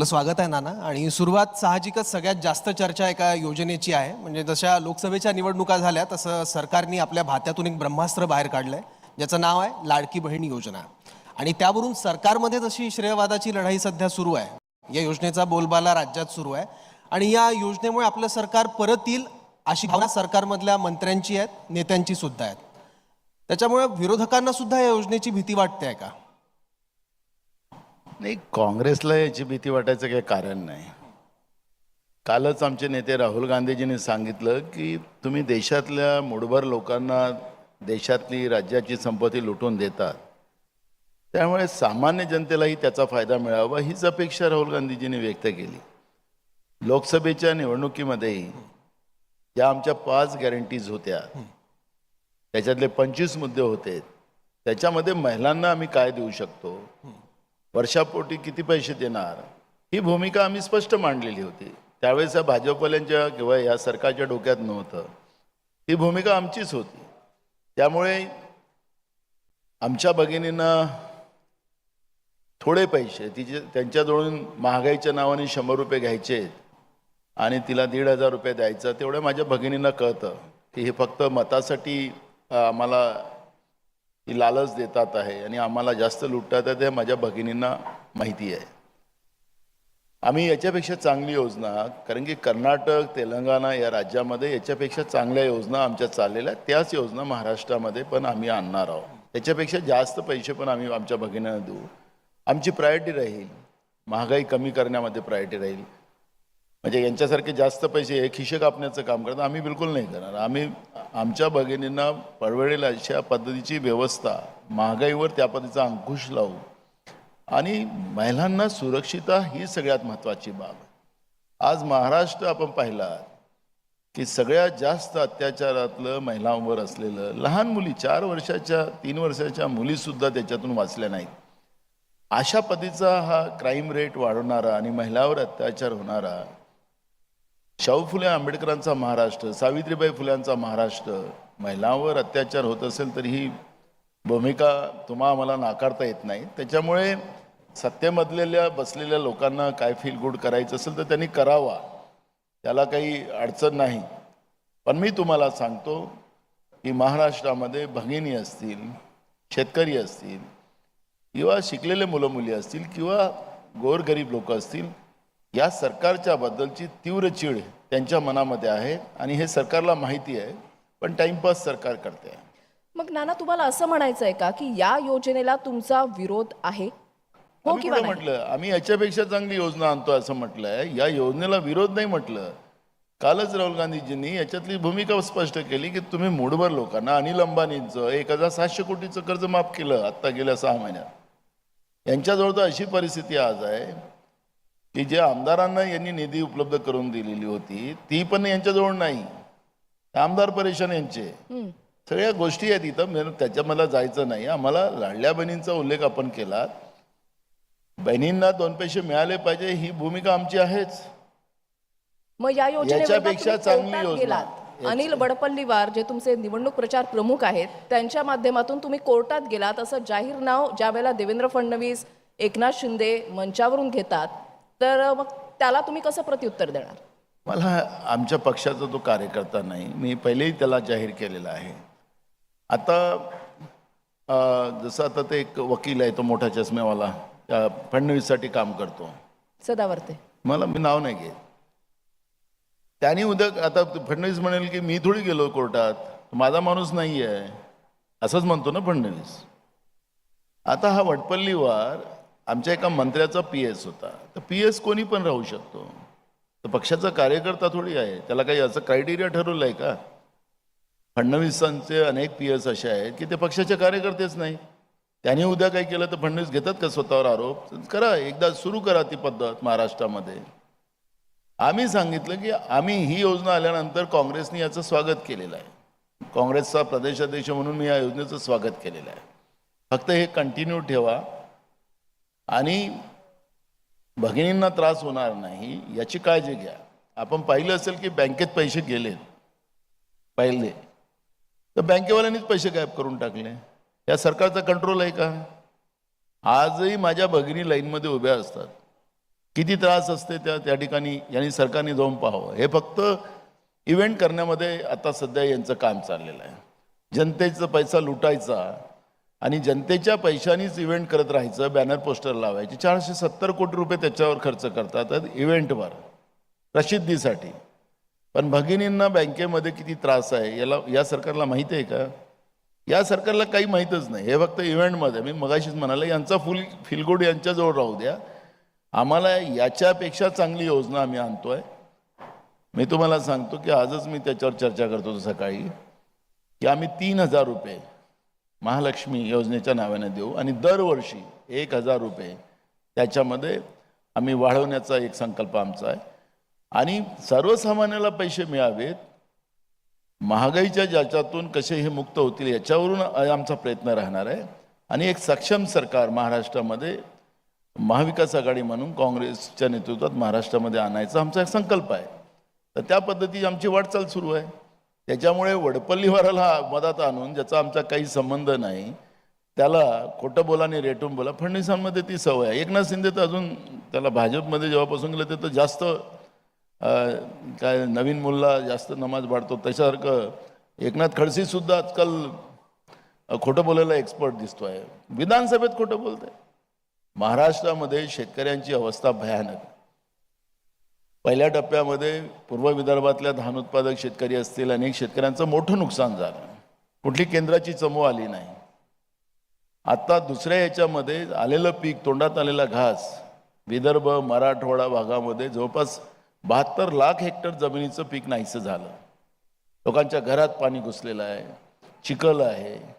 आपलं स्वागत आहे नाना. आणि सुरुवात साहजिकच सगळ्यात जास्त चर्चा एका योजनेची आहे. म्हणजे जशा लोकसभेच्या निवडणुका झाल्या तसं सरकारने आपल्या भात्यातून एक ब्रह्मास्त्र बाहेर काढलंय. ज्याचं नाव आहे लाडकी बहीण योजना. आणि त्यावरून सरकारमध्ये जशी श्रेयवादाची लढाई सध्या सुरू आहे या योजनेचा बोलबाला राज्यात सुरू आहे. आणि या योजनेमुळे आपलं सरकार परत येईल अशी भावना सरकारमधल्या मंत्र्यांची आहेत नेत्यांची सुद्धा आहेत. त्याच्यामुळे विरोधकांना सुद्धा या योजनेची भीती वाटते आहे का? नाही काँग्रेसला याची भीती वाटायचं काही कारण नाही. कालच आमचे नेते राहुल गांधीजींनी सांगितलं की तुम्ही देशातल्या मुठभर लोकांना देशातली राज्याची संपत्ती लुटून देतात. त्यामुळे सामान्य जनतेलाही त्याचा फायदा मिळावा हीच अपेक्षा राहुल गांधीजींनी व्यक्त केली. लोकसभेच्या निवडणुकीमध्येही ज्या आमच्या पाच गॅरंटीज होत्या त्याच्यातले पंचवीस मुद्दे होते त्याच्यामध्ये महिलांना आम्ही काय देऊ शकतो? वर्षापोटी किती पैसे देणार? ही भूमिका आम्ही स्पष्ट मांडलेली होती. त्यावेळेस या भाजपवाल्यांच्या किंवा या सरकारच्या डोक्यात नव्हतं. ही भूमिका आमचीच होती. त्यामुळे आमच्या भगिनींना थोडे पैसे तिचे त्यांच्याजवळून महागाईच्या नावाने शंभर रुपये घ्यायचे आणि तिला दीड हजार रुपये द्यायचं तेवढं माझ्या भगिनींना कळतं की हे फक्त मतासाठी आम्हाला ही लालच देतात आहे आणि आम्हाला जास्त लुटतात आहे ते माझ्या भगिनींना माहिती आहे. आम्ही याच्यापेक्षा चांगली योजना कारण की कर्नाटक तेलंगणा या राज्यामध्ये याच्यापेक्षा चांगल्या योजना आमच्या चाललेल्या त्याच योजना महाराष्ट्रामध्ये पण आम्ही आणणार आहोत. त्याच्यापेक्षा जास्त पैसे पण आम्ही आमच्या भगिनींना देऊ. आमची प्रायोरिटी राहील. महागाई कमी करण्यामध्ये प्रायोरिटी राहील. म्हणजे यांच्यासारखे जास्त पैसे हे खिशे कापण्याचं काम करतात. आम्ही बिलकुल नाही करणार. आम्ही आमच्या भगिनींना परवडेल अशा पद्धतीची व्यवस्था महागाईवर त्या पद्धतीचा अंकुश लावू. आणि महिलांना सुरक्षिता ही सगळ्यात महत्त्वाची बाब आज महाराष्ट्र आपण पाहिला की सगळ्यात जास्त अत्याचारातलं महिलांवर असलेलं लहान मुली चार वर्षाच्या तीन वर्षाच्या मुलीसुद्धा त्याच्यातून वाचल्या नाहीत. अशा पद्धतीचा हा क्राईम रेट वाढवणारा आणि महिलावर अत्याचार होणारा शाहू फुले आंबेडकरांचा महाराष्ट्र सावित्रीबाई फुल्यांचा महाराष्ट्र महिलांवर अत्याचार होत असेल तर ही भूमिका तुम्हा आम्हाला नाकारता येत नाही. त्याच्यामुळे सत्तेमधलेल्या बसलेल्या लोकांना काय फील गुड करायचं असेल तर त्यांनी करावा. त्याला काही अडचण नाही. पण मी तुम्हाला सांगतो की महाराष्ट्रामध्ये भगिनी असतील शेतकरी असतील किंवा शिकलेले मुलं मुली असतील किंवा गोरगरीब लोक असतील या सरकारच्या बद्दलची तीव्र चीड त्यांच्या मनामध्ये आहे आणि हे सरकारला माहिती आहे पण टाइमपास सरकार करते. आहे मग नाना तुम्हाला असं म्हणायचं आहे का की या योजनेला तुमचा विरोध आहे? हो किंवा म्हटलं? आम्ही याच्यापेक्षा चांगली योजना आणतो असं म्हटलंय. या योजनेला विरोध नाही म्हटलं. कालच राहुल गांधीजींनी याच्यातली भूमिका स्पष्ट केली की तुम्ही मूडभर लोकांना अनिल अंबानींचं एक हजार सातशे कोटीचं कर्ज माफ केलं आत्ता गेल्या सहा महिन्यात. यांच्याजवळ तर अशी परिस्थिती आज आहे की जे आमदारांना यांनी निधी उपलब्ध करून दिलेली होती ती पण यांच्याजवळ नाही. आमदार परेशान यांचे. सगळ्या गोष्टी आहेत इथं. त्याच्या मला जायचं नाही. आम्हाला लाडल्या बहिणींचा उल्लेख आपण केला बहिणींना दोन पैसे मिळाले पाहिजे ही भूमिका आमची आहेच. मग या तुम्ही चांगली योजना. अनिल वडपल्लीवार जे तुमचे निवडणूक प्रचार प्रमुख आहेत त्यांच्या माध्यमातून तुम्ही कोर्टात गेलात. असं जाहीर नाव ज्या वेळेला देवेंद्र फडणवीस एकनाथ शिंदे मंचावरून घेतात तर मग त्याला तुम्ही कसं प्रत्युत्तर देणार? मला आमच्या पक्षाचा तो कार्यकर्ता नाही. मी पहिलेही त्याला जाहीर केलेला आहे. आता जसं आता ते एक वकील आहे तो मोठा चष्मेवाला त्या फडणवीससाठी काम करतो. सदावर्ते. मला मी नाव नाही घेत. त्यांनी उद्या आता फडणवीस म्हणेल की मी थोडी गेलो कोर्टात. माझा माणूस नाही आहे असंच म्हणतो ना फडणवीस. आता हा वटपल्लीवार आमच्या एका मंत्र्याचा पी एस होता. तर पी एस कोणी पण राहू शकतो. तर पक्षाचा कार्यकर्ता थोडी आहे. त्याला काही असं क्रायटेरिया ठरवलं आहे का? फडणवीसांचे अनेक पी एस असे आहेत की ते पक्षाचे कार्यकर्तेच नाही. त्यांनी उद्या काही केलं तर फडणवीस घेतात का स्वतःवर आरोप? करा एकदा सुरू करा ती पद्धत महाराष्ट्रामध्ये. आम्ही सांगितलं की आम्ही ही योजना आल्यानंतर काँग्रेसने याचं स्वागत केलेलं आहे. काँग्रेसचा प्रदेशाध्यक्ष म्हणून मी या योजनेचं स्वागत केलेलं आहे. फक्त हे कंटिन्यू ठेवा. आणि भगिनींना त्रास होणार नाही याची काळजी घ्या. आपण पाहिलं असेल की बँकेत पैसे गेले. पहिले. तर बँकेवाल्यांनीच पैसे गायब करून टाकले. या सरकारचा कंट्रोल आहे का? आजही माझ्या भगिनी लाईनमध्ये उभ्या असतात. किती त्रास असते त्या त्या ठिकाणी यांनी सरकारने जाऊन पाहावं. हे फक्त इव्हेंट करण्यामध्ये आता सध्या यांचं काम चाललेलं आहे. जनतेचा पैसा लुटायचा आणि जनतेच्या पैशानीच इव्हेंट करत राहायचं बॅनर पोस्टर लावायचे. चारशे सत्तर कोटी रुपये त्याच्यावर खर्च करतात इव्हेंटवर प्रसिद्धीसाठी. पण भगिनींना बँकेमध्ये किती त्रास आहे याला या सरकारला माहिती आहे का? या सरकारला काही माहीतच नाही. हे फक्त इव्हेंटमध्ये मी मगाशीच म्हणाले यांचा फुल फिलगुड यांच्याजवळ राहू द्या. आम्हाला याच्यापेक्षा चांगली योजना आम्ही आणतोय. मी तुम्हाला सांगतो की आजच मी त्याच्यावर चर्चा करतो सकाळी की आम्ही तीन हजार रुपये महालक्ष्मी योजनेच्या नावाने देऊ. आणि दरवर्षी एक हजार रुपये त्याच्यामध्ये आम्ही वाढवण्याचा एक संकल्प आमचा आहे. आणि सर्वसामान्याला पैसे मिळावेत. महागाईच्या ज्याच्यातून कसे हे मुक्त होतील याच्यावरून आमचा प्रयत्न राहणार आहे. आणि एक सक्षम सरकार महाराष्ट्रामध्ये महाविकास आघाडी म्हणून काँग्रेसच्या नेतृत्वात महाराष्ट्रामध्ये आणायचा आमचा एक संकल्प आहे. तर त्या पद्धतीची आमची वाटचाल सुरू आहे. त्याच्यामुळे वडपल्लीवाराला मधात आणून ज्याचा आमचा काही संबंध नाही त्याला खोटं बोला आणि रेटून बोला. फडणवीसांमध्ये ती सवय आहे. एकनाथ शिंदे तर अजून त्याला भाजपमध्ये जेव्हापासून गेलं ते तर जास्त काय नवीन मुलला जास्त नमाज वाढतो त्याच्यासारखं एकनाथ खडसेसुद्धा आजकाल खोटं बोलायला एक्सपर्ट दिसतो आहे विधानसभेत खोटं बोलतंय. महाराष्ट्रामध्ये शेतकऱ्यांची अवस्था भयानक. पहिल्या टप्प्यामध्ये पूर्व विदर्भातल्या धान उत्पादक शेतकरी असतील अनेक शेतकऱ्यांचं मोठं नुकसान झालं. कुठली केंद्राची चमू आली नाही. आता दुसऱ्या याच्यामध्ये आलेलं पीक तोंडात आलेला घास विदर्भ मराठवाडा भागामध्ये जवळपास बहात्तर लाख हेक्टर जमिनीचं पीक नाहीसं झालं. लोकांच्या घरात पाणी घुसलेलं आहे चिखल आहे.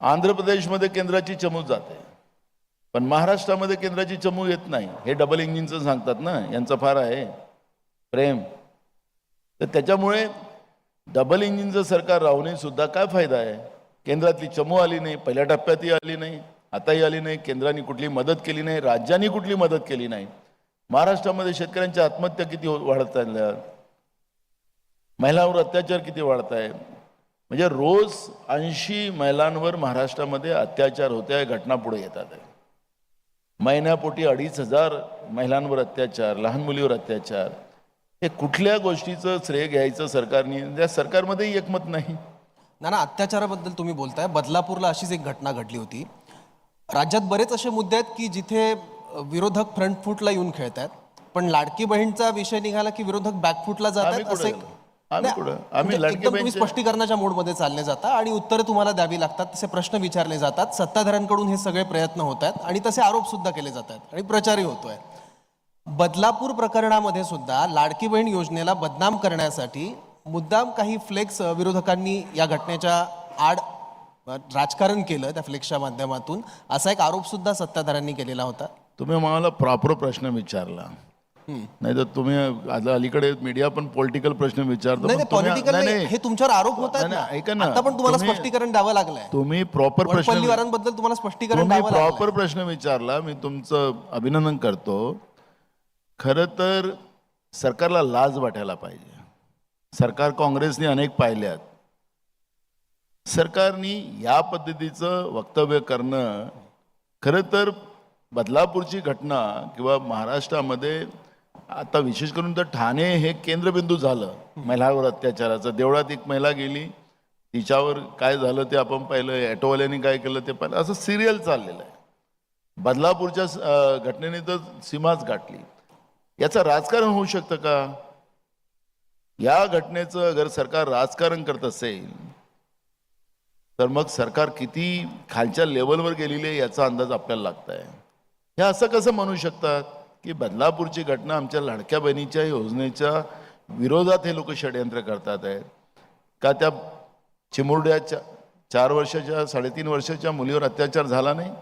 आंध्र प्रदेशमध्ये केंद्राची चमू जाते. पण महाराष्ट्रामध्ये केंद्राची चमू येत नाही. हे डबल इंजिनचं सांगतात ना यांचं फार आहे. प्रेम. तर त्याच्यामुळे डबल इंजिनचं सरकार राहूनही सुद्धा काय फायदा आहे? केंद्रातली चमू आली नाही पहिल्या टप्प्यातही आली नाही आताही आली नाही केंद्राने कुठली मदत केली नाही राज्यांनी कुठली मदत केली नाही. महाराष्ट्रामध्ये शेतकऱ्यांच्या आत्महत्या किती वाढत चालल्या? महिलांवर अत्याचार किती वाढत आहे? म्हणजे रोज ऐंशी महिलांवर महाराष्ट्रामध्ये अत्याचार होते घटना पुढे येतात. आहे महिन्यापोटी अडीच हजार महिलांवर अत्याचार लहान मुलीवर अत्याचार. हे कुठल्या गोष्टीचं श्रेय घ्यायचं सरकारने? त्या सरकारमध्येही एकमत नाही. नाना अत्याचाराबद्दल तुम्ही बोलताय. बदलापूरला अशीच एक घटना घडली होती. राज्यात बरेच असे मुद्दे आहेत की जिथे विरोधक फ्रंट फूटला येऊन खेळत आहेत पण लाडकी बहीणचा विषय निघाला की विरोधक बॅकफूटला जात आम्ही आहेत कुठं असं एक-? आम्ही नाही, कुठं? आम्ही म्हणजे लाडकी तुम्ही बहीणचे- स्पष्टीकरणाच्या मोडमध्ये चालले जाता आणि उत्तरं तुम्हाला द्यावी लागतात तसे प्रश्न विचारले जातात. सत्ताधाऱ्यांकडून हे सगळे प्रयत्न होत आहेत आणि तसे आरोप सुद्धा केले जात आहेत आणि प्रचारही होतोय. बदलापूर प्रकरणामध्ये सुद्धा लाडकी बहीण योजनेला बदनाम करण्यासाठी मुद्दाम काही फ्लेक्स अ, विरोधकांनी या घटनेच्या आड अ, राजकारण केलं त्या फ्लेक्सच्या माध्यमातून. असा एक आरोप सुद्धा सत्ताधाऱ्यांनी केलेला होता. तुम्ही मला प्रॉपर प्रश्न विचारला. नाही तर तुम्ही आता अलीकडे मीडिया पण पॉलिटिकल प्रश्न विचारतो नाही पण नाही तुम्ही- पॉलिटिकल नाही, नाही नाही. हे तुमच्यावर आरोप होत आहेत नाही, नाही, ऐका ना. ना. आता पण तुम्हाला तुम्ही- स्पष्टीकरण द्यावं लागलंय. तुम्ही प्रॉपर प्रश्न वडपल्लीवारांबद्दल तुम्हाला स्पष्टीकरण तुम्ही द्यावं लागलंय. प्रॉपर प्रश्न विचारला मी तुमचं अभिनंदन करतो. खरं तर सरकारला लाज वाटायला पाहिजे. सरकार काँग्रेसने अनेक पाहिल्यात सरकारनी या पद्धतीचं वक्तव्य करणं खरं तर बदलापूरची घटना किंवा महाराष्ट्रामध्ये आता विशेष करून तर ठाणे हे केंद्रबिंदू झालं महिलावर अत्याचाराचं देवळात एक महिला गेली तिच्यावर काय झालं ते आपण पाहिलं ॲटोवाल्यांनी काय केलं ते पाहिलं असं सिरियल चाललेलं आहे. बदलापूरच्या घटनेने तर सीमाच गाठली. याचं राजकारण होऊ शकतं का? या घटनेचं अगर सरकार राजकारण करत असेल तर मग सरकार किती खालच्या लेवलवर गेलेली आहे याचा अंदाज आपल्याला लागत आहे. हे असं कसं म्हणू शकतात? की बदलापूरची घटना आमच्या लाडक्या बहिणीच्या योजनेच्या विरोधात हे लोक षडयंत्र करतात आहेत. का त्या चिमुरड्याच्या चार वर्षाच्या साडेतीन वर्षाच्या मुलीवर अत्याचार झाला नाही?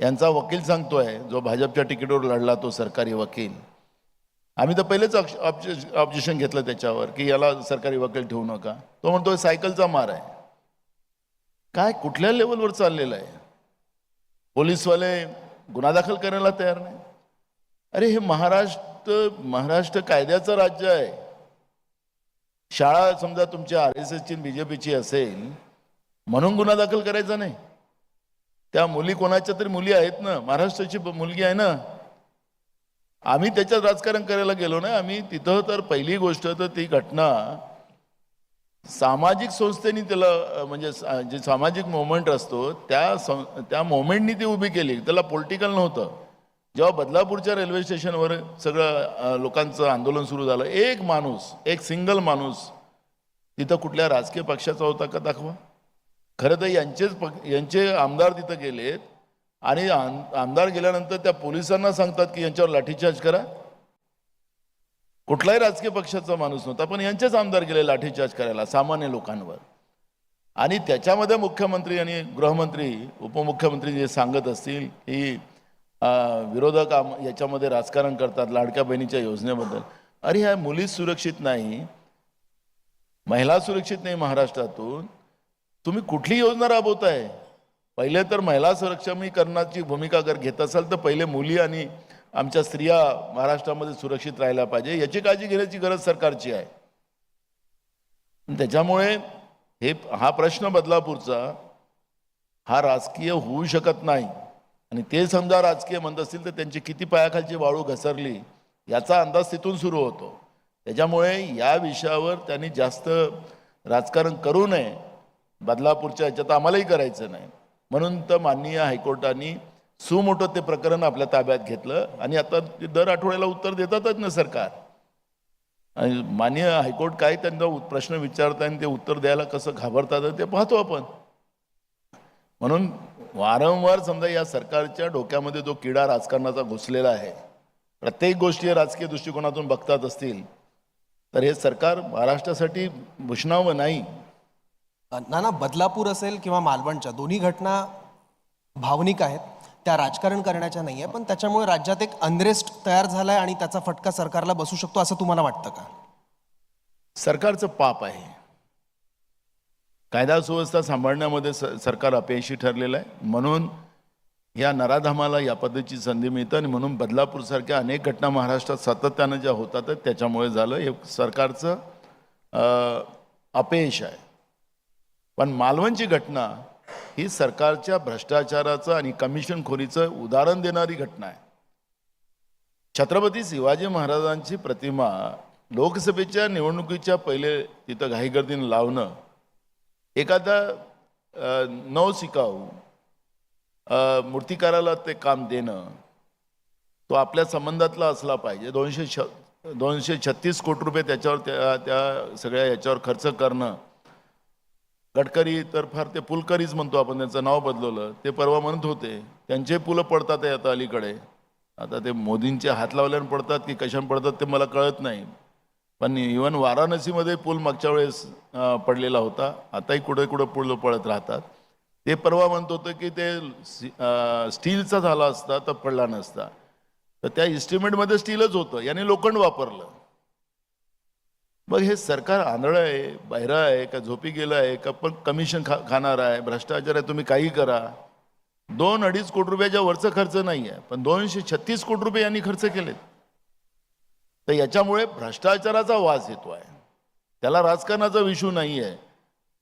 यांचा वकील सांगतोय जो भाजपच्या तिकीटवर लढला तो सरकारी वकील. आम्ही तर पहिलेच ऑब्जेक्शन घेतलं त्याच्यावर की याला सरकारी वकील ठेवू नका. तो म्हणतोय सायकलचा मार आहे. काय कुठल्या लेवलवर चाललेलं आहे? पोलीसवाले गुन्हा दाखल करायला तयार नाही अरे हे महाराष्ट्र महाराष्ट्र कायद्याचं राज्य आहे. शाळा समजा तुमच्या आर एस एसची बी जे पीची असेल म्हणून गुन्हा दाखल करायचा नाही. त्या मुली कोणाच्या तरी मुली आहेत ना महाराष्ट्राची मुलगी आहे ना आम्ही त्याच्यात राजकारण करायला गेलो नाही आम्ही तिथं तर पहिली गोष्ट तर ती घटना सामाजिक संस्थेने त्याला म्हणजे जे सामाजिक मोमेंट असतो त्या सं त्या मोमेंटनी ती उभी केली. त्याला पॉलिटिकल नव्हतं. जेव्हा बदलापूरच्या रेल्वे स्टेशनवर सगळं लोकांचं आंदोलन सुरू झालं एक माणूस एक सिंगल माणूस तिथं कुठल्या राजकीय पक्षाचा होता का दाखवा? खरं तर यांचेच पक्ष यांचे आमदार तिथं गेलेत आणि आमदार गेल्यानंतर त्या पोलिसांना सांगतात की यांच्यावर लाठीचार्ज करा. कुठलाही राजकीय पक्षाचा माणूस नव्हता पण यांचेच आमदार गेले लाठीचार्ज करायला सामान्य लोकांवर. आणि त्याच्यामध्ये मुख्यमंत्री आणि गृहमंत्री उपमुख्यमंत्री जे सांगत असतील की विरोधक आम- याच्यामध्ये राजकारण करतात लाडक्या बहिणीच्या योजनेबद्दल. अरे ह्या मुली सुरक्षित नाही. महिला सुरक्षित नाही महाराष्ट्रातून. तुम्ही कुठली योजना राबवताय? पहिले तर महिला सुरक्षमीकरणाची भूमिका जर घेत असाल तर पहिले मुली आणि आमच्या स्त्रिया महाराष्ट्रामध्ये सुरक्षित राहायला पाहिजे. याची काळजी घेण्याची गरज सरकारची आहे. त्याच्यामुळे हे हा प्रश्न बदलापूरचा हा राजकीय होऊ शकत नाही. आणि ते समजा राजकीय म्हणत असतील तर त्यांची किती पायाखालची वाळू घसरली याचा अंदाज तिथून सुरू होतो. त्याच्यामुळे या विषयावर त्यांनी जास्त राजकारण करू नये. बदलापूरच्या ह्याच्यात आम्हालाही करायचं नाही. म्हणून तर माननीय हायकोर्टाने सुमोठं ते प्रकरण आपल्या ताब्यात घेतलं आणि आता ते दर आठवड्याला उत्तर देतातच ना सरकार. आणि माननीय हायकोर्ट काय त्यांना प्रश्न विचारतात आणि ते उत्तर द्यायला कसं घाबरतात ते पाहतो आपण. म्हणून वारंवार समजा या सरकारच्या डोक्यामध्ये जो किडा राजकारणाचा घुसलेला आहे प्रत्येक गोष्टी राजकीय दृष्टिकोनातून बघतात असतील तर हे सरकार महाराष्ट्रासाठी भूषणावं नाही. नाना बदलापूर असेल किंवा मालवणच्या दोन्ही घटना भावनिक आहेत. त्या राजकारण करण्याच्या नाही आहे पण त्याच्यामुळे राज्यात एक अनरेस्ट तयार झालाय आणि त्याचा फटका सरकारला बसू शकतो असं तुम्हाला वाटतं का? सरकारचं पाप आहे. कायदा सुव्यवस्था सांभाळण्यामध्ये स सरकार अपयशी ठरलेलं आहे. म्हणून या नराधामाला या पद्धतीची संधी मिळतं आणि म्हणून बदलापूरसारख्या अनेक घटना महाराष्ट्रात सातत्यानं ज्या होतात त्याच्यामुळे झालं. हे सरकारचं अं, अपयश आहे. पण मालवणची घटना ही सरकारच्या भ्रष्टाचाराचं आणि कमिशनखोरीचं उदाहरण देणारी घटना आहे. छत्रपती शिवाजी महाराजांची प्रतिमा लोकसभेच्या निवडणुकीच्या पहिले तिथं घाईगर्दीनं लावणं एखादा नव नवशिकाऊ मूर्तिकाराला ते काम देणं तो आपल्या संबंधातला असला पाहिजे. दोनशे छ दोनशे छत्तीस कोटी रुपये त्याच्यावर त्या त्या सगळ्या याच्यावर खर्च करणं. गडकरी तर फार ते पुलकरीच म्हणतो आपण त्यांचं नाव बदलवलं. ते परवा म्हणत होते त्यांचे पुलं पडतात आहे आता अलीकडे. आता ते मोदींचे हात लावल्यानं पडतात की कशाने पडतात ते मला कळत नाही. पण इवन वाराणसीमध्ये पूल मागच्या वेळेस पडलेला होता. आताही कुठे कुठे पूल पडत राहतात. ते परवा म्हणत होतं की ते स्टीलचा झाला असता तर पडला नसता. तर त्या इस्टिमेटमध्ये स्टीलच होतं. याने लोखंड वापरलं. मग हे सरकार आंधळं आहे बहिरं आहे का झोपी गेलं आहे का पण कमिशन खा खाणार आहे भ्रष्टाचार आहे तुम्ही काही करा. दोन अडीच कोटी रुपयाच्या वरचा खर्च नाही आहे पण दोनशे छत्तीस कोटी रुपये यांनी खर्च केलेत. तर याच्यामुळे भ्रष्टाचाराचा वास येतो आहे. त्याला राजकारणाचा विषू नाही आहे.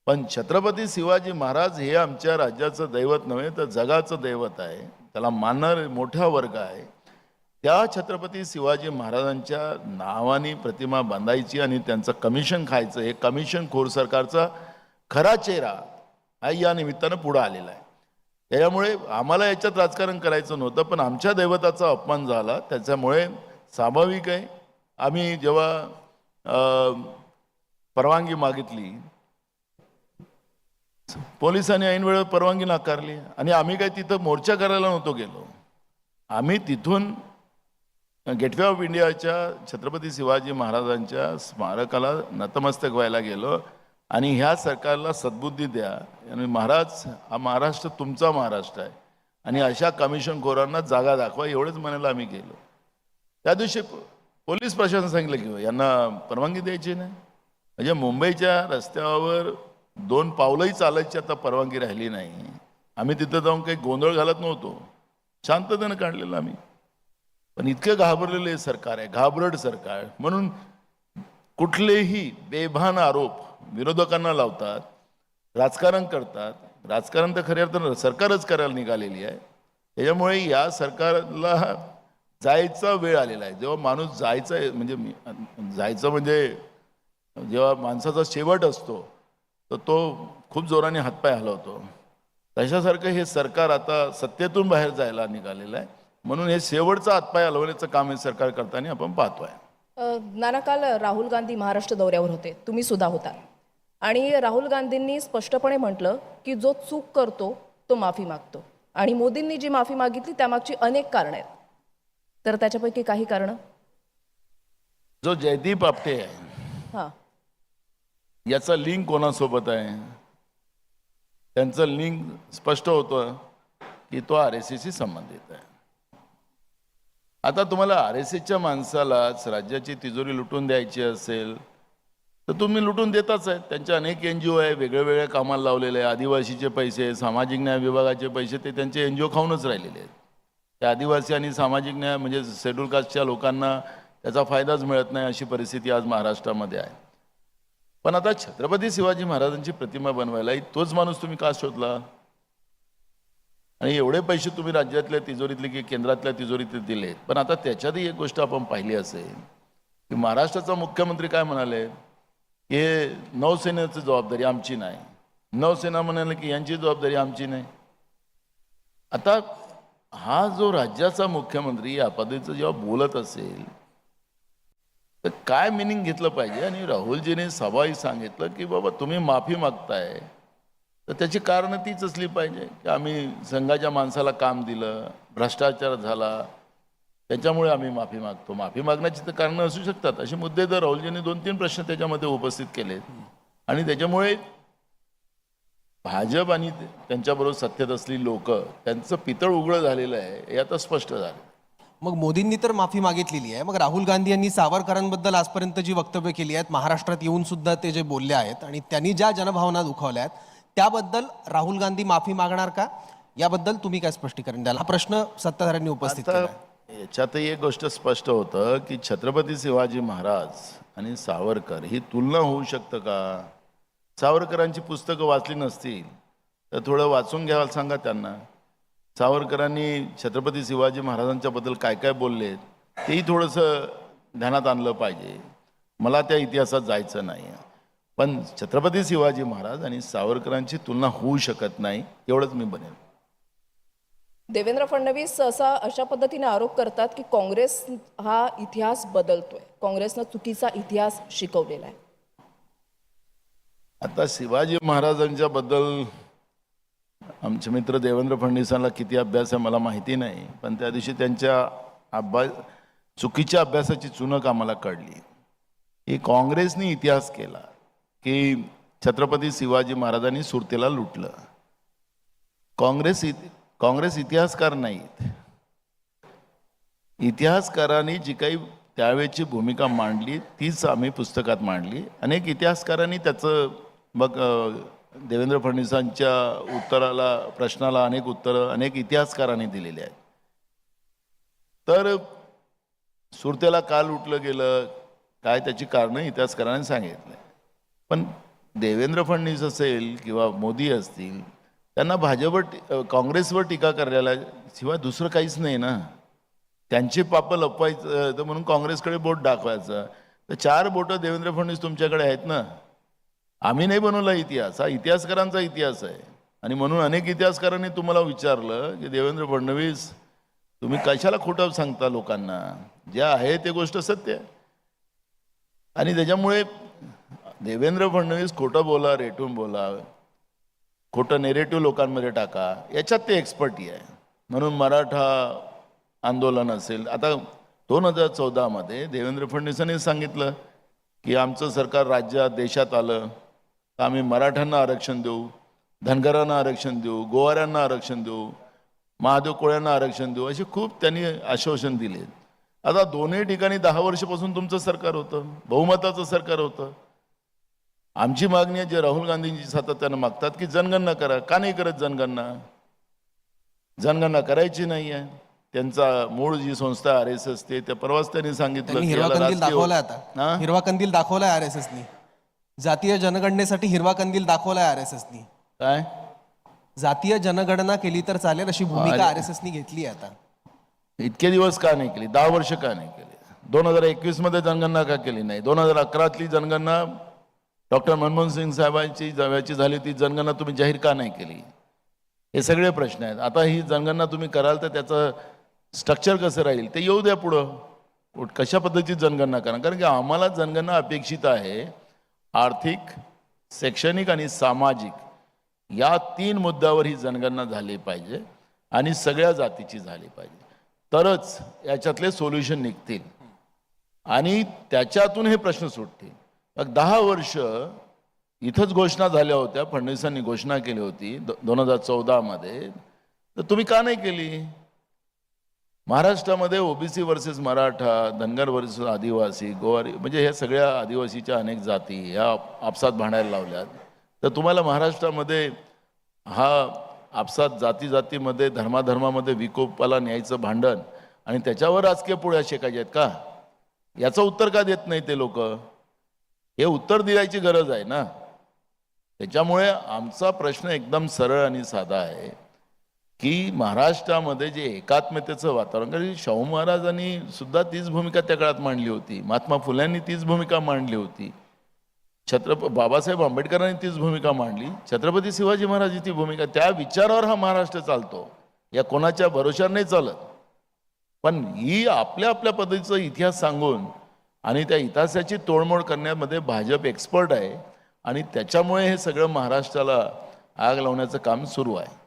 पण छत्रपती शिवाजी महाराज हे आमच्या राज्याचं दैवत नव्हे तर जगाचं दैवत आहे. त्याला मानणार मोठा वर्ग आहे. त्या छत्रपती शिवाजी महाराजांच्या नावाने प्रतिमा बांधायची आणि त्यांचं कमिशन खायचं हे कमिशन खोर सरकारचा खरा चेहरा हा या निमित्तानं पुढं आलेला आहे. त्याच्यामुळे आम्हाला याच्यात राजकारण करायचं नव्हतं पण आमच्या दैवताचा अपमान झाला. त्याच्यामुळे स्वाभाविक आहे आम्ही जेव्हा अं, परवानगी मागितली पोलिसांनी ऐन वेळेवर परवानगी नाकारली आणि आम्ही काय तिथं मोर्चा करायला नव्हतो गेलो. आम्ही तिथून गेटवे ऑफ इंडियाच्या छत्रपती शिवाजी महाराजांच्या स्मारकाला नतमस्तक व्हायला गेलो आणि ह्या सरकारला सद्बुद्धी द्या. आणि महाराज हा महाराष्ट्र तुमचा महाराष्ट्र आहे. आणि अशा कमिशनखोरांना जागा दाखवा एवढंच म्हणायला आम्ही गेलो. त्या दिवशी पोलीस प्रशासन सांगितलं की यांना परवानगी द्यायची नाही. म्हणजे मुंबईच्या रस्त्यावर दोन पावलंही चालायची आता परवानगी राहिली नाही. आम्ही तिथं जाऊन काही गोंधळ घालत नव्हतो. शांततेनं काढलेलं आम्ही. पण इतकं घाबरलेले सरकार आहे घाबरट सरकार. म्हणून कुठलेही बेभान आरोप विरोधकांना लावतात राजकारण करतात. राजकारण तर खऱ्या अर्थानं सरकारच करायला निघालेली आहे. त्याच्यामुळे या सरकारला जायचा वेळ आलेला आहे. जेव्हा माणूस जायचा आहे म्हणजे जायचं म्हणजे जेव्हा माणसाचा शेवट असतो तर तो खूप जोराने हातपाय हलवतो. तशासारखं हे सरकार आता सत्तेतून बाहेर जायला निघालेलं आहे. म्हणून हे शेवटचा हातपाय हलवण्याचं काम हे सरकार करताना आपण पाहतोय. नाना काल राहुल गांधी महाराष्ट्र दौऱ्यावर होते. तुम्ही सुद्धा होता. आणि राहुल गांधींनी स्पष्टपणे म्हटलं की जो चूक करतो तो माफी मागतो. आणि मोदींनी जी माफी मागितली त्यामागची अनेक कारणं आहेत. तर त्याच्यापैकी काही कारणं? जो जयदीप आपटे आहे. हां. याचा लिंक कोणासोबत आहे? त्यांचं लिंक स्पष्ट होतं की तो आर एस एसशी संबंधित आहे. आता तुम्हाला आर एस एसच्या माणसालाच राज्याची तिजोरी लुटून द्यायची असेल तर तुम्ही लुटून देताच आहे त्यांच्या अनेक एन जी ओ आहे वेगळ्या वेगळ्या कामाला लावलेले आहे. आदिवासीचे पैसे सामाजिक न्याय विभागाचे पैसे ते त्यांचे एन जी ओ खाऊनच राहिलेले आहेत. त्या आदिवासी आणि सामाजिक न्याय म्हणजे शेड्यूल कास्टच्या लोकांना त्याचा फायदाच मिळत नाही अशी परिस्थिती आज महाराष्ट्रामध्ये आहे. पण आता छत्रपती शिवाजी महाराजांची प्रतिमा बनवायला तोच माणूस तुम्ही का शोधला? आणि एवढे पैसे तुम्ही राज्यातल्या तिजोरीतले की केंद्रातल्या तिजोरीतले दिलेत. पण आता त्याच्यातही एक गोष्ट आपण पाहिली असेल की महाराष्ट्राचा मुख्यमंत्री काय म्हणाले? की हे नौसेनेची जबाबदारी आमची नाही. नौसेना म्हणाले की यांची जबाबदारी आमची नाही. आता हा जो राज्याचा मुख्यमंत्री या पदेचं जेव्हा बोलत असेल तर काय मिनिंग घेतलं पाहिजे? आणि राहुलजीने सभाही सांगितलं की बाबा तुम्ही माफी मागताय. तर त्याची कारणं तीच असली पाहिजे की आम्ही संघाच्या माणसाला काम दिलं भ्रष्टाचार झाला त्याच्यामुळे आम्ही माफी मागतो. माफी मागण्याची तर कारणं असू शकतात. असे मुद्दे तर राहुलजींनी दोन तीन प्रश्न त्याच्यामध्ये उपस्थित केलेत. आणि त्याच्यामुळे भाजप आणि त्यांच्याबरोबर सत्तेत असलेली लोक त्यांचं पितळ उघडं झालेलं आहे हे आता स्पष्ट झालं. मग मोदींनी तर माफी मागितलेली आहे. मग राहुल गांधी यांनी सावरकरांबद्दल आजपर्यंत जी वक्तव्य केली आहेत महाराष्ट्रात येऊन सुद्धा ते जे बोलले आहेत आणि त्यांनी ज्या जनभावना दुखावल्या आहेत त्याबद्दल राहुल गांधी माफी मागणार का? याबद्दल तुम्ही काय स्पष्टीकरण द्याल? हा प्रश्न सत्ताधाऱ्यांनी उपस्थित केला आहे. आता याच्यातही एक गोष्ट स्पष्ट होतं की छत्रपती शिवाजी महाराज आणि सावरकर ही तुलना होऊ शकतं का? सावरकरांची पुस्तकं वाचली नसतील तर थोडं वाचून घ्यायला सांगा त्यांना. सावरकरांनी छत्रपती शिवाजी महाराजांच्याबद्दल काय काय बोलले तेही थोडंसं ध्यानात आणलं पाहिजे. मला त्या इतिहासात जायचं नाही. पण छत्रपती शिवाजी महाराज आणि सावरकरांची तुलना होऊ शकत नाही एवढंच मी बनेन देवेंद्र फडणवीस असा अशा पद्धतीने आरोप करतात की काँग्रेस हा इतिहास बदलतोय. काँग्रेसनं चुकीचा इतिहास शिकवलेला आहे. आता शिवाजी महाराजांच्या बद्दल आमचे मित्र देवेंद्र फडणवीसांना किती अभ्यास आहे मला माहिती नाही पण त्या दिवशी त्यांच्या अभ्यास चुकीच्या अभ्यासाची चुनक आम्हाला कळली. की काँग्रेसने इतिहास केला की छत्रपती शिवाजी महाराजांनी सुरतेला लुटलं. काँग्रेस इत- काँग्रेस इतिहासकार नाहीत. इतिहासकारांनी जी काही त्यावेळची भूमिका मांडली तीच आम्ही पुस्तकात मांडली. अनेक इतिहासकारांनी त्याचं मग देवेंद्र फडणवीसांच्या उत्तराला प्रश्नाला अनेक उत्तरं अनेक इतिहासकारांनी दिलेली आहेत. तर सुरतेला काल उठलं गेलं काय त्याची कारणं इतिहासकारांनी सांगितलं पण देवेंद्र फडणवीस असेल किंवा मोदी असतील त्यांना भाजपवर काँग्रेसवर टीका करायला शिवाय दुसरं काहीच नाही ना. त्यांची पापं लपवायचं तर म्हणून काँग्रेसकडे बोट दाखवायचं. तर चार बोटं देवेंद्र फडणवीस तुमच्याकडे आहेत ना. आम्ही नाही बनवला इतिहास. हा इतिहासकारांचा इतिहास आहे. आणि म्हणून अनेक इतिहासकारांनी तुम्हाला विचारलं की देवेंद्र फडणवीस तुम्ही कशाला खोटं सांगता लोकांना? जे आहे ते गोष्ट सत्य आहे. आणि त्याच्यामुळे देवेंद्र फडणवीस खोटं बोला रेटून बोला खोटं नेरेटिव्ह लोकांमध्ये टाका. याच्यात ते एक्सपर्टी आहे. म्हणून मराठा आंदोलन असेल. आता दोन हजार चौदामध्ये देवेंद्र फडणवीसांनी सांगितलं की आमचं सरकार राज्यात देशात आलं. तर आम्ही मराठ्यांना आरक्षण देऊ धनगरांना आरक्षण देऊ गोवाऱ्यांना आरक्षण देऊ महादेव कोळ्यांना आरक्षण देऊ असे खूप त्यांनी आश्वासन दिले. आता दोन्ही ठिकाणी दहा वर्षापासून तुमचं सरकार होतं बहुमताचं सरकार होतं. आमची मागणी आहे जे राहुल गांधींची सातत्यानं मागतात की जनगणना करा. का नाही करत जनगणना? जनगणना करायची नाही आहे. त्यांचा मूळ जी संस्था आर एस एस ते त्या परवाच त्यांनी सांगितलं कंदील हिरवा कंदील दाखवलाय आर एस एसनी. जातीय जनगणनेसाठी हिरवा कंदील दाखवलाय आर एस एसनी. काय? जातीय जनगणना केली तर चालेल अशी भूमिका आर एस एसनी घेतली आहे आता. इतके दिवस का नाही केली? दहा वर्ष का नाही केली? दोन हजार एकवीसमध्ये जनगणना का केली नाही? दोन हजार अकरातली जनगणना डॉक्टर मनमोहन सिंग साहेबांची जवळची झाली ती जनगणना तुम्ही जाहीर का नाही केली? हे सगळे प्रश्न आहेत. आता ही जनगणना तुम्ही कराल तर त्याचं स्ट्रक्चर कसं राहील? ते येऊ द्या पुढं. कशा पद्धतीची जनगणना करा? कारण की आम्हाला जनगणना अपेक्षित आहे. आर्थिक शैक्षणिक आणि सामाजिक या तीन मुद्द्यावर ही जनगणना झाली पाहिजे आणि सगळ्या जातीची झाली पाहिजे. तरच याच्यातले सोल्युशन निघतील. आणि त्याच्यातून हे प्रश्न सुटतील. मग दहा वर्ष इथंच घोषणा झाल्या होत्या फडणवीसांनी घोषणा केली होती दोन हजार चौदामध्ये तर तुम्ही का नाही केली? महाराष्ट्रामध्ये OBC versus Maratha Dhangar versus Adivasi Gowari म्हणजे ह्या सगळ्या आदिवासीच्या अनेक जाती ह्या आपसात भांडायला लावल्यात. तर तुम्हाला महाराष्ट्रामध्ये हा आपसात जाती जातीमध्ये धर्माधर्मामध्ये विकोपाला न्यायचं भांडण आणि त्याच्यावर राजकीय पोळ्या शेकायच्या आहेत का? याचं उत्तर का देत नाही ते लोक? हे उत्तर दिल्याची गरज आहे ना? त्याच्यामुळे आमचा प्रश्न एकदम सरळ आणि साधा आहे. की महाराष्ट्रामध्ये जे एकात्मतेचं वातावरण कारण शाहू महाराजांनी सुद्धा तीच भूमिका त्या काळात मांडली होती. महात्मा फुल्यांनी तीच भूमिका मांडली होती. छत्रप बाबासाहेब आंबेडकरांनी तीच भूमिका मांडली. छत्रपती शिवाजी महाराज ती भूमिका त्या विचारावर हा महाराष्ट्र चालतो. या कोणाच्या भरोशावर नाही चालत. पण ही आपल्या आपल्या पद्धतीचा इतिहास सांगून आणि त्या इतिहासाची तोडमोड करण्यामध्ये भाजप एक्सपर्ट आहे आणि त्याच्यामुळे हे सगळं महाराष्ट्राला आग लावण्याचं काम सुरू आहे.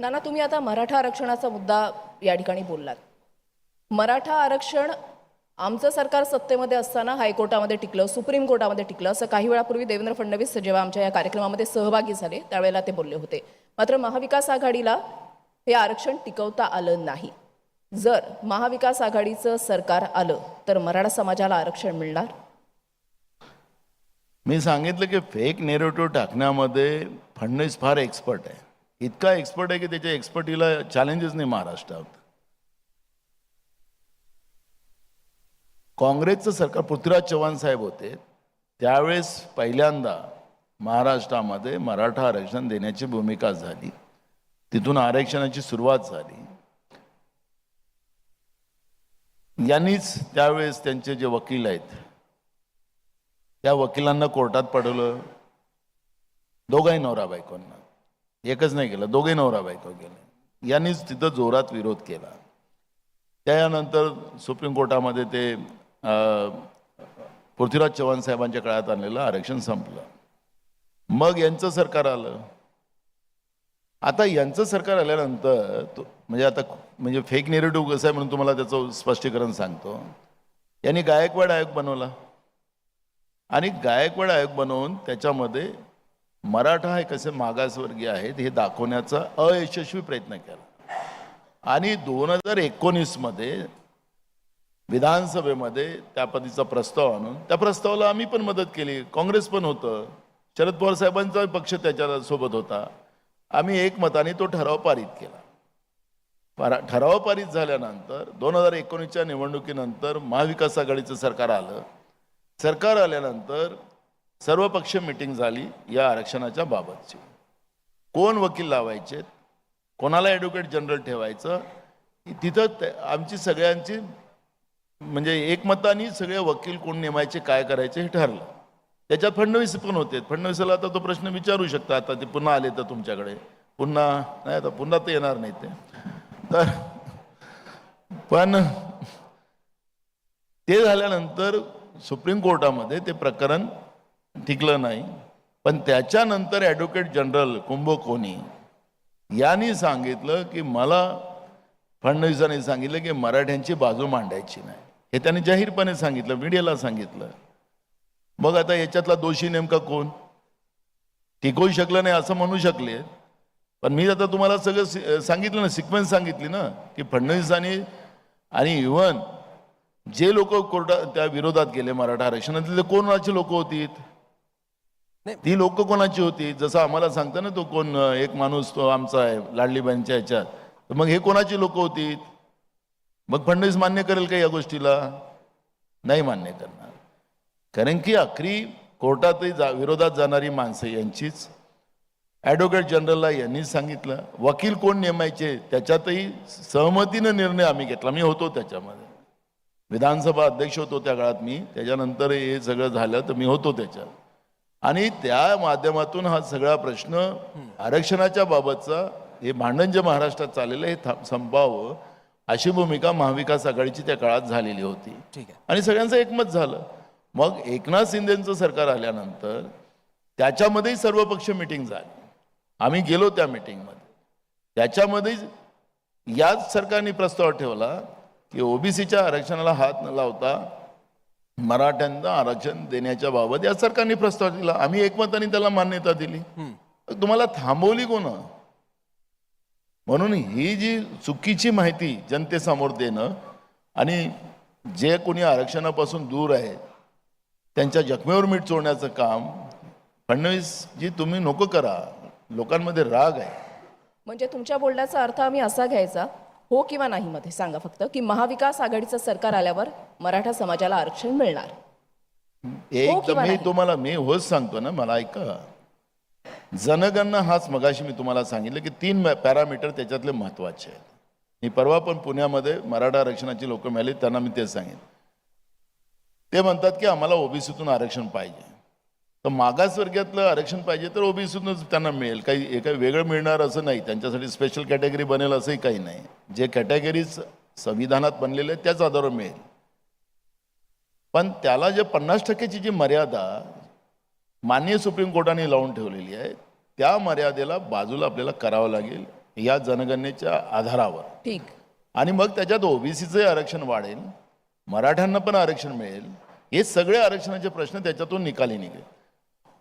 नाना तुम्ही आता मराठा आरक्षणाचा मुद्दा या ठिकाणी बोललात. मराठा आरक्षण आमचं सरकार सत्तेमध्ये असताना हायकोर्टामध्ये टिकलं सुप्रीम कोर्टामध्ये टिकलं असं काही वेळापूर्वी देवेंद्र फडणवीस जेव्हा आमच्या या कार्यक्रमामध्ये सहभागी झाले त्यावेळेला ते बोलले होते. मात्र महाविकास आघाडीला हे आरक्षण टिकवता आलं नाही. जर महाविकास आघाडीचं सरकार आलं तर मराठा समाजाला आरक्षण मिळणार? मी सांगितलं की फेक नेरेटिव्ह टाकण्यामध्ये फडणवीस फार एक्सपर्ट आहे. इतका एक्सपर्ट आहे की त्याच्या एक्सपर्टीला चॅलेंजेस नाही महाराष्ट्रात. काँग्रेसचं सरकार पृथ्वीराज चव्हाण साहेब होते त्यावेळेस पहिल्यांदा महाराष्ट्रामध्ये मराठा आरक्षण देण्याची भूमिका झाली. तिथून आरक्षणाची सुरुवात झाली. यांनीच त्यावेळेस त्यांचे जे वकील आहेत त्या वकिलांना कोर्टात पडवलं दोघाही नवरा बायकोंना. एकच नाही केलं दोघे नवरा बायको गेले यांनीच तिथं जोरात विरोध केला. त्यानंतर सुप्रीम कोर्टामध्ये ते अं, पृथ्वीराज चव्हाण साहेबांच्या काळात आणलेलं आरक्षण संपलं. मग यांचं सरकार आलं. आता यांचं सरकार आल्यानंतर म्हणजे आता म्हणजे फेक नेरेटिव्ह कसं आहे म्हणून तुम्हाला त्याचं स्पष्टीकरण सांगतो. यांनी गायकवाड आयोग बनवला. आणि गायकवाड आयोग बनवून त्याच्यामध्ये मराठा हे कसे मागासवर्गीय आहेत हे दाखवण्याचा अयशस्वी प्रयत्न केला. आणि दोन हजार एकोणीसमध्ये विधानसभेमध्ये त्या पदीचा प्रस्ताव आणून त्या प्रस्तावाला आम्ही पण मदत केली. काँग्रेस पण होतं. शरद पवार साहेबांचा पक्ष त्याच्या सोबत होता. आम्ही एकमताने तो ठराव पारित केला. परा- ठराव पारित झाल्यानंतर दोन हजार एकोणीसच्या निवडणुकीनंतर महाविकास आघाडीचं सरकार आलं. सरकार आल्यानंतर सर्वपक्ष मिटिंग झाली या आरक्षणाच्या बाबतची. कोण वकील लावायचे? कोणाला ॲडव्होकेट जनरल ठेवायचं? तिथं आमची सगळ्यांची म्हणजे एकमताने सगळे वकील कोण नेमायचे काय करायचे हे ठरलं. त्याच्यात फडणवीस पण होते. फडणवीसाला आता तो प्रश्न विचारू शकता. आता ते पुन्हा आले तर तुमच्याकडे. पुन्हा नाही आता पुन्हा तर येणार नाही ते. तर पण ते झाल्यानंतर सुप्रीम कोर्टामध्ये ते प्रकरण टिकलं नाही. पण त्याच्यानंतर ॲडव्होकेट जनरल कुंभकोनी यांनी सांगितलं की मला फडणवीसांनी सांगितलं की मराठ्यांची बाजू मांडायची नाही. हे त्यांनी जाहीरपणे सांगितलं मीडियाला सांगितलं. मग आता याच्यातला दोषी नेमका कोण? टिकवू शकलं नाही असं म्हणू शकले. पण मी आता तुम्हाला सगळं सांगितलं ना सिक्वेन्स सांगितली ना की फडणवीसांनी आणि इव्हन जे लोक कोर्टात त्या विरोधात गेले मराठा आरक्षणातले ते कोणाची लोक होती ती लोक कोणाची होती? जसं आम्हाला सांगता ना तो कोण एक माणूस तो आमचा आहे लाडलीबाईंच्या ह्याच्यात. तर मग हे कोणाची लोक होती? मग फडणवीस मान्य करेल का या गोष्टीला? नाही मान्य करणार. कारण की अखरी कोर्टातही जा विरोधात जाणारी माणसं यांचीच. ॲडव्होकेट जनरलला यांनीच सांगितलं. वकील कोण नेमायचे? त्याच्यातही सहमतीनं निर्णय आम्ही घेतला. मी होतो त्याच्यामध्ये. विधानसभा अध्यक्ष होतो त्या काळात मी. त्याच्यानंतर हे सगळं झालं तर मी होतो त्याच्यात. आणि त्या माध्यमातून हा सगळा प्रश्न आरक्षणाच्या बाबतचा हे भांडण जे महाराष्ट्रात चाललेलं आहे हे संपावं अशी भूमिका महाविकास आघाडीची त्या काळात झालेली होती. ठीक आहे. आणि सगळ्यांचं एकमत झालं. मग एकनाथ शिंदेचं सरकार आल्यानंतर त्याच्यामध्येही सर्वपक्ष मिटिंग झाली. आम्ही गेलो त्या मिटिंगमध्ये. त्याच्यामध्ये याच सरकारने प्रस्ताव ठेवला की ओबीसीच्या आरक्षणाला हात न लावता मराठ्यांना आरक्षण देण्याच्या बाबत या सरकारने प्रस्ताव दिला. आम्ही एकमताने त्याला मान्यता दिली. तुम्हाला थांबवली कोण? म्हणून ही जी चुकीची माहिती जनतेसमोर देणं आणि जे कोणी आरक्षणापासून दूर आहे त्यांच्या जखमेवर मीठ चोळण्याचं काम फडणवीस जी तुम्ही नको करा लोकांमध्ये राग आहे. म्हणजे तुमच्या बोलण्याचा अर्थ आम्ही असा घ्यायचा हो किंवा नाही मध्ये सांगा फक्त की महाविकास आघाडीचं सरकार आल्यावर मराठा समाजाला आरक्षण मिळणार. एक तर किंवा मी? तुम्हाला मी होच सांगतो ना मला ऐका. जनगणना हाच मगाशी मी तुम्हाला सांगितलं की तीन पॅरामीटर त्याच्यातले महत्त्वाचे आहेत. मी परवा पण पुण्यामध्ये मराठा आरक्षणाची लोक मिळाली त्यांना मी तेच सांगितलं. ते म्हणतात की आम्हाला ओबीसीतून आरक्षण पाहिजे. तर मागासवर्गीयातलं आरक्षण पाहिजे तर ओबीसीतूनच त्यांना मिळेल. काही हे काही वेगळं मिळणार असं नाही. त्यांच्यासाठी स्पेशल कॅटेगरी बनेल असंही काही नाही. जे कॅटेगरीज संविधानात बनलेले आहेत त्याच आधारावर मिळेल. पण त्याला जे पन्नास टक्क्याची जी मर्यादा माननीय सुप्रीम कोर्टाने लावून ठेवलेली आहे त्या मर्यादेला बाजूला आपल्याला करावं लागेल या जनगणनेच्या आधारावर. ठीक. आणि मग त्याच्यात ओबीसीचं आरक्षण वाढेल मराठ्यांना पण आरक्षण मिळेल हे सगळे आरक्षणाचे प्रश्न त्याच्यातून निकाली निघेल.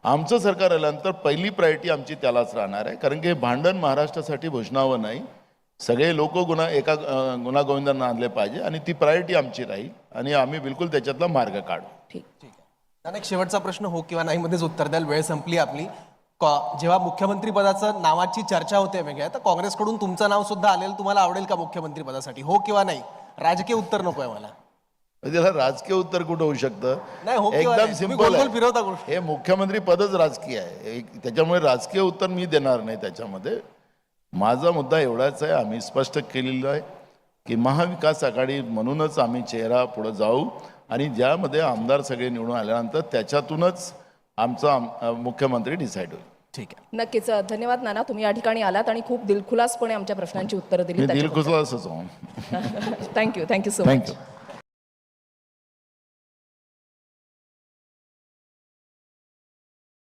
आमचं सरकार आल्यानंतर पहिली प्रायोरिटी आमची त्यालाच राहणार आहे. कारण की हे भांडण महाराष्ट्रासाठी भूषणावं नाही. सगळे लोक गुन्हा एका गुन्हागोविंदांना आणले पाहिजे आणि ती प्रायोरिटी आमची राहील आणि आम्ही बिलकुल त्याच्यातला मार्ग काढू. ठीक. ठीक आहे. त्यांना एक शेवटचा प्रश्न हो किंवा नाही मध्येच उत्तर द्याल. वेळ संपली आपली. कॉ- जेव्हा मुख्यमंत्री पदाचं नावाची चर्चा होते वेगळ्या तर काँग्रेसकडून तुमचं नाव सुद्धा आलेलं तुम्हाला आवडेल का मुख्यमंत्री पदासाठी? हो किंवा नाही? राजकीय उत्तर नकोय मला. त्याला राजकीय उत्तर कुठं होऊ शकतं? नाही, हो एकदम सिंपल गोल-गोल फिरवता गोष्टी. हे मुख्यमंत्री पदच राजकीय आहे. त्याच्यामुळे राजकीय उत्तर मी देणार नाही त्याच्यामध्ये. माझा मुद्दा एवढाच आहे आम्ही स्पष्ट केलेलं आहे की महाविकास आघाडी म्हणूनच आम्ही चेहरा पुढे जाऊ आणि ज्यामध्ये आमदार सगळे निवडून आल्यानंतर त्याच्यातूनच आमचा मुख्यमंत्री डिसाईड होईल. ठीक आहे. नक्कीच धन्यवाद नाना तुम्ही या ठिकाणी आलात आणि खूप दिलखुलासपणे आमच्या प्रश्नांची उत्तरं दिली हूं. Thank you thank you so much thank you